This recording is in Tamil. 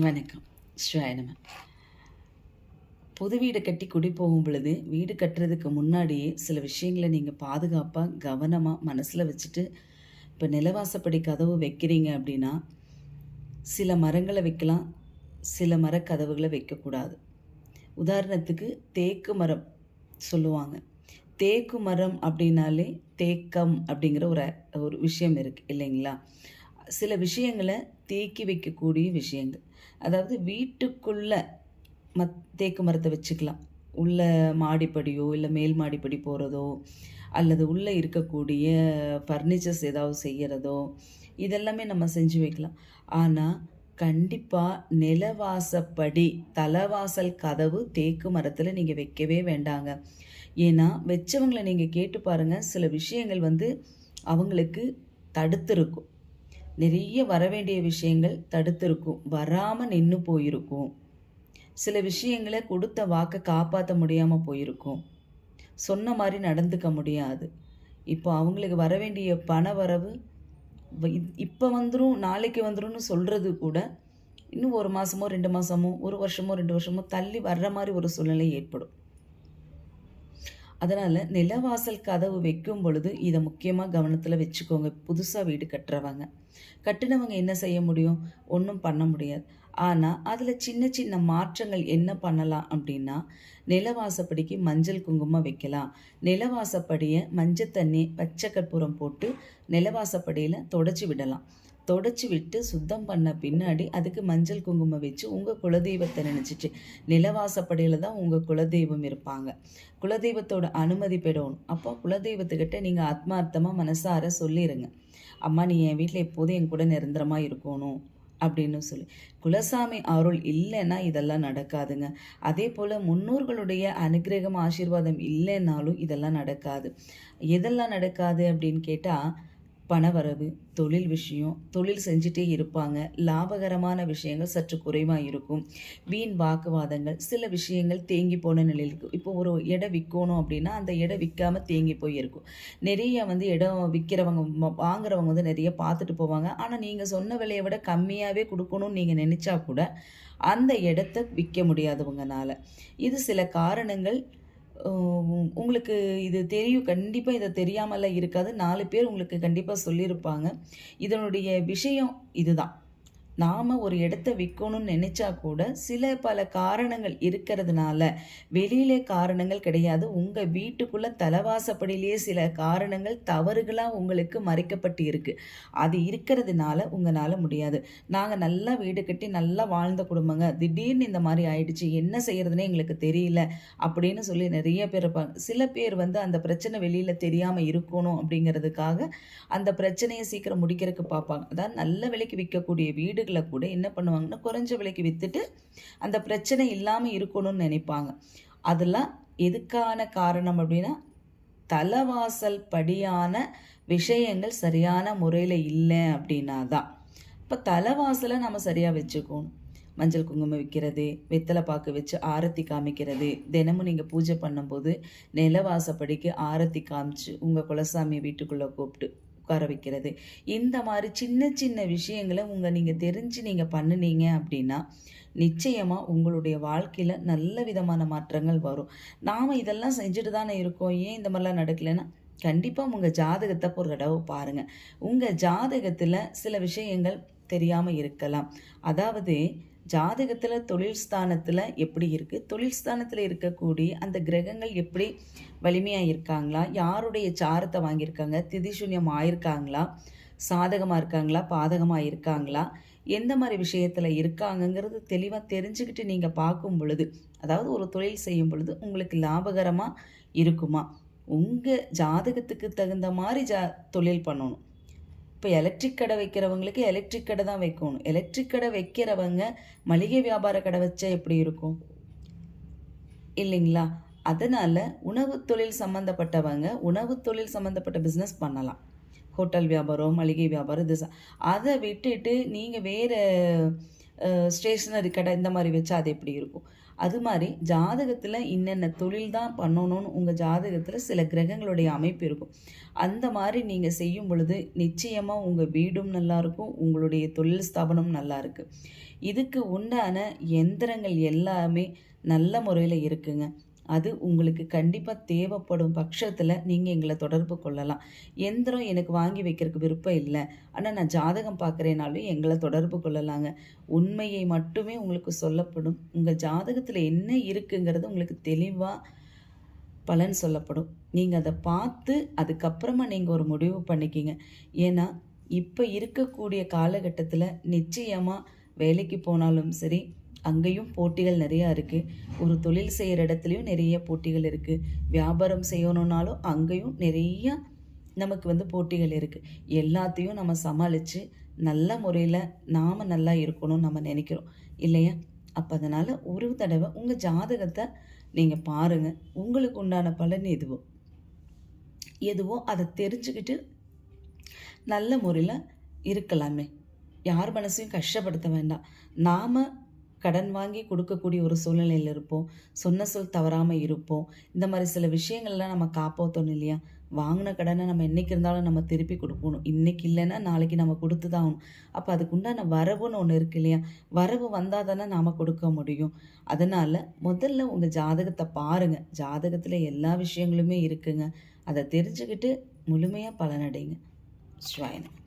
வணக்கம். சிவாய புது வீடு கட்டி குடி போகும் பொழுது வீடு கட்டுறதுக்கு முன்னாடியே சில விஷயங்களை நீங்கள் பாதுகாப்பாக கவனமாக மனசில் வச்சுட்டு இப்போ நிலவாசப்படி கதவு வைக்கிறீங்க அப்படின்னா சில மரங்களை வைக்கலாம் சில மரக்கதவுகளை வைக்கக்கூடாது. உதாரணத்துக்கு தேக்கு மரம் சொல்லுவாங்க. தேக்கு மரம் அப்படின்னாலே தேக்கம் அப்படிங்கிற ஒரு ஒரு விஷயம் இருக்குது இல்லைங்களா? சில விஷயங்களை தேக்கி வைக்கக்கூடிய விஷயங்கள். அதாவது வீட்டுக்குள்ள மத் தேக்கு மரத்தை வச்சுக்கலாம். உள்ள மாடிப்படியோ இல்லை மேல் மாடிப்படி போகிறதோ அல்லது உள்ளே இருக்கக்கூடிய ஃபர்னிச்சர்ஸ் ஏதாவது செய்கிறதோ இதெல்லாமே நம்ம செஞ்சு வைக்கலாம். ஆனால் கண்டிப்பாக நிலவாசப்படி தலைவாசல் கதவு தேக்கு மரத்தில் நீங்கள் வைக்கவே வேண்டாங்க. ஏன்னா வச்சவங்களை நீங்கள் கேட்டு பாருங்கள் சில விஷயங்கள் வந்து அவங்களுக்கு தடுத்துருக்கும். நிறைய வர வேண்டிய விஷயங்கள் தடுத்திருக்கும். வராமல் நின்று போயிருக்கும். சில விஷயங்களை கொடுத்த வாக்கை காப்பாற்ற முடியாமல் போயிருக்கும். சொன்ன மாதிரி நடந்துக்க முடியாது. இப்போ அவங்களுக்கு வர வேண்டிய பண வரவு இப்போ வந்துடும் நாளைக்கு வந்துரும்னு சொல்கிறது கூட இன்னும் ஒரு மாதமோ ரெண்டு மாதமோ ஒரு வருஷமோ ரெண்டு வருஷமோ தள்ளி வர்ற மாதிரி ஒரு சூழ்நிலை ஏற்படும். அதனால் நிலவாசல் கதவு வைக்கும் பொழுது இதை முக்கியமாக கவனத்தில் வச்சுக்கோங்க. புதுசாக வீடு கட்டுறவங்க. கட்டினவங்க என்ன செய்ய முடியும்? ஒன்றும் பண்ண முடியாது. ஆனால் அதில் சின்ன சின்ன மாற்றங்கள் என்ன பண்ணலாம் அப்படின்னா நிலவாசப்படிக்கு மஞ்சள் குங்குமம் வைக்கலாம். நிலவாசப்படியை மஞ்சள் தண்ணி பச்சை கற்பூரம் போட்டு நிலவாசப்படியில் தொடச்சி விடலாம். தொடச்சி விட்டு சுத்தம் பண்ண பின்னாடி அதுக்கு மஞ்சள் குங்குமம் வச்சு உங்கள் குலதெய்வத்தை நினச்சிட்டு நிலவாசப்படியில் தான் உங்கள் குலதெய்வம் இருப்பாங்க. குலதெய்வத்தோட அனுமதி பெறணும். அப்போ குலதெய்வத்துக்கிட்ட நீங்கள் ஆத்மார்த்தமாக மனசார சொல்லிடுங்க அம்மா நீ என் வீட்டில் எப்போதும் என் கூட நிரந்தரமாக இருக்கணும் அப்படின்னு சொல்லி. குலசாமி அருள் இல்லைன்னா இதெல்லாம் நடக்காதுங்க. அதே போல் முன்னோர்களுடைய அனுகிரகம் ஆசீர்வாதம் இல்லைன்னாலும் இதெல்லாம் நடக்காது. எதெல்லாம் நடக்காது அப்படின்னு கேட்டால் பணவரவு தொழில் விஷயம் தொழில் செஞ்சுட்டே இருப்பாங்க. லாபகரமான விஷயங்கள் சற்று குறைவாக இருக்கும் வீண் வாக்குவாதங்கள் சில விஷயங்கள் தேங்கி போன நிலையில் இருக்கும். இப்போ ஒரு இடம் விற்கணும் அப்படின்னா அந்த இடம் விற்காம தேங்கி போய் இருக்கும் நிறைய வந்து இடம் விற்கிறவங்க வாங்குறவங்க வந்து நிறைய பார்த்துட்டு போவாங்க. ஆனால் நீங்கள் சொன்ன விலையை விட கம்மியாகவே கொடுக்கணும்னு நீங்கள் நினச்சா கூட அந்த இடத்த விற்க முடியாதவங்கனால. இது சில காரணங்கள் உங்களுக்கு இது தெரியும் கண்டிப்பாக இதை தெரியாமலாம் இருக்காது. நாலு பேர் உங்களுக்கு கண்டிப்பாக சொல்லியிருப்பாங்க. இதனுடைய விஷயம் இதுதான். நாம் ஒரு இடத்த விற்கணும்னு நினச்சா கூட சில பல காரணங்கள் இருக்கிறதுனால வெளியிலே காரணங்கள் கிடையாது. உங்கள் வீட்டுக்குள்ளே தலைவாசப்படியிலேயே சில காரணங்கள் தவறுகளாக உங்களுக்கு மறைக்கப்பட்டு இருக்குது அது இருக்கிறதுனால உங்களால் முடியாது. நாங்கள் நல்லா வீடு கட்டி நல்லா வாழ்ந்த குடும்பங்க. திடீர்னு இந்த மாதிரி ஆயிடுச்சு என்ன செய்கிறதுனே எங்களுக்கு தெரியல அப்படின்னு சொல்லி நிறைய பேர் இருப்பாங்க. சில பேர் வந்து அந்த பிரச்சனை வெளியில் தெரியாமல் இருக்கணும் அப்படிங்கிறதுக்காக அந்த பிரச்சனையை சீக்கிரம் முடிக்கிறதுக்கு பார்ப்பாங்க. அதான் நல்ல விலைக்கு விற்கக்கூடிய வீடு வீடுகளை கூட என்ன பண்ணுவாங்கன்னா குறைஞ்ச விலைக்கு விற்றுட்டு அந்த பிரச்சனை இல்லாமல் இருக்கணும்னு நினைப்பாங்க. அதெல்லாம் எதுக்கான காரணம் அப்படின்னா தலைவாசல் படியான விஷயங்கள் சரியான முறையில் இல்லை அப்படின்னா தான். இப்போ தலைவாசலை நம்ம சரியாக வச்சுக்கணும். மஞ்சள் குங்குமம் வைக்கிறது வெத்தலை பாக்கு வச்சு ஆரத்தி காமிக்கிறது. தினமும் நீங்கள் பூஜை பண்ணும்போது நிலவாசப்படிக்கு ஆரத்தி காமிச்சு உங்கள் குலசாமி வீட்டுக்குள்ளே கூப்பிட்டு உட்கார வைக்கிறது. இந்த மாதிரி சின்ன சின்ன விஷயங்களை உங்கள் நீங்கள் தெரிஞ்சு நீங்கள் பண்ணினீங்க அப்படின்னா நிச்சயமாக உங்களுடைய வாழ்க்கையில் நல்ல விதமான மாற்றங்கள் வரும். நாம் இதெல்லாம் செஞ்சுட்டு தானே இருக்கோம். ஏன் இந்த மாதிரிலாம் நடக்கலைன்னா கண்டிப்பாக உங்கள் ஜாதகத்தை ஒரு தடவை பாருங்கள் உங்கள் ஜாதகத்தில் சில விஷயங்கள் தெரியாமல் இருக்கலாம். அதாவது ஜாதகத்தில் தொழில் ஸ்தானத்தில் எப்படி இருக்குது தொழில் ஸ்தானத்தில் இருக்கக்கூடிய அந்த கிரகங்கள் எப்படி வலிமையாக இருக்காங்களா யாருடைய சாரத்தை வாங்கியிருக்காங்க? திதிசூன்யம் ஆயிருக்காங்களா? சாதகமாக இருக்காங்களா? பாதகமாக இருக்காங்களா? எந்த மாதிரி விஷயத்தில் இருக்காங்கங்கிறது தெளிவாக தெரிஞ்சுக்கிட்டு நீங்கள் பார்க்கும் பொழுது அதாவது ஒரு தொழில் செய்யும் பொழுது உங்களுக்கு லாபகரமாக இருக்குமா? உங்கள் ஜாதகத்துக்கு தகுந்த மாதிரி ஜா தொழில் பண்ணணும். இப்போ எலக்ட்ரிக் கடை வைக்கிறவங்களுக்கு எலக்ட்ரிக் கடை தான் வைக்கணும். எலக்ட்ரிக் கடை வைக்கிறவங்க மளிகை வியாபார கடை வச்சா எப்படி இருக்கும்? இல்லைங்களா? அதனால் உணவு தொழில் சம்மந்தப்பட்டவங்க உணவு தொழில் சம்மந்தப்பட்ட பிஸ்னஸ் பண்ணலாம். ஹோட்டல் வியாபாரம் மளிகை வியாபாரம் இது அதை விட்டுட்டு நீங்கள் வேறு ஸ்டேஷ்னரி கடை இந்த மாதிரி வச்சா அது எப்படி இருக்கும்? அது மாதிரி ஜாதகத்தில் இன்னென்ன தொழில் தான் பண்ணணும்னு உங்கள் ஜாதகத்தில் சில கிரகங்களுடைய அமைப்பு இருக்கும். அந்த மாதிரி நீங்கள் செய்யும் பொழுது நிச்சயமாக உங்கள் வீடும் நல்லாயிருக்கும் உங்களுடைய தொழில் ஸ்தாபனம் நல்லா இருக்குது இதுக்கு உண்டான எந்திரங்கள் எல்லாமே நல்ல முறையில் இருக்குங்க. அது உங்களுக்கு கண்டிப்பாக தேவைப்படும் பட்சத்தில் நீங்கள் எங்களை தொடர்பு கொள்ளலாம். எந்திரம் எனக்கு வாங்கி வைக்கிறதுக்கு விருப்பம் இல்லை. ஆனால் நான் ஜாதகம் பார்க்குறேனாலும் எங்களை தொடர்பு கொள்ளலாங்க. உண்மையை மட்டுமே உங்களுக்கு சொல்லப்படும். உங்கள் ஜாதகத்தில் என்ன இருக்குங்கிறது உங்களுக்கு தெளிவாக பலன் சொல்லப்படும். நீங்கள் அதை பார்த்து அதுக்கப்புறமா நீங்கள் ஒரு முடிவு பண்ணிக்கிங்க. ஏன்னா இப்போ இருக்கக்கூடிய காலகட்டத்தில் நிச்சயமாக வேலைக்கு போனாலும் சரி அங்கேயும் போட்டிகள் நிறையா இருக்குது ஒரு தொழில் செய்கிற இடத்துலையும் நிறைய போட்டிகள் இருக்குது வியாபாரம் செய்யணுன்னாலும் அங்கேயும் நிறையா நமக்கு வந்து போட்டிகள் இருக்குது எல்லாத்தையும் நம்ம சமாளித்து நல்ல முறையில் நாம் நல்லா இருக்கணும்னு நம்ம நினைக்கிறோம். இல்லையா? அப்போ அதனால் ஒரு தடவை உங்கள் ஜாதகத்தை நீங்கள் பாருங்கள் உங்களுக்கு உண்டான பலன் எதுவோ? எதுவோ அதை தெரிஞ்சுக்கிட்டு நல்ல முறையில் இருக்கலாமே. யார் மனசையும் கஷ்டப்படுத்த வேண்டாம். நாம் கடன் வாங்கி கொடுக்கக்கூடிய ஒரு சூழ்நிலையில் இருப்போம். சொன்ன சொல் தவறாமல் இருப்போம். இந்த மாதிரி சில விஷயங்கள்லாம் நம்ம காப்பாற்றணும் இல்லையா? வாங்கின கடனை நம்ம என்றைக்கு இருந்தாலும் நம்ம திருப்பி கொடுக்கணும். இன்றைக்கி இல்லைன்னா நாளைக்கு நம்ம கொடுத்து தான் ஆகணும். அப்போ அதுக்குண்டான வரவுன்னு ஒன்று இருக்கு இல்லையா? வரவு வந்தால் தானே நாம் கொடுக்க முடியும். அதனால் முதல்ல உங்கள் ஜாதகத்தை பாருங்கள் ஜாதகத்தில் எல்லா விஷயங்களுமே இருக்குங்க. அதை தெரிஞ்சுக்கிட்டு முழுமையாக பலனடைங்க. ஸ்வாயனம்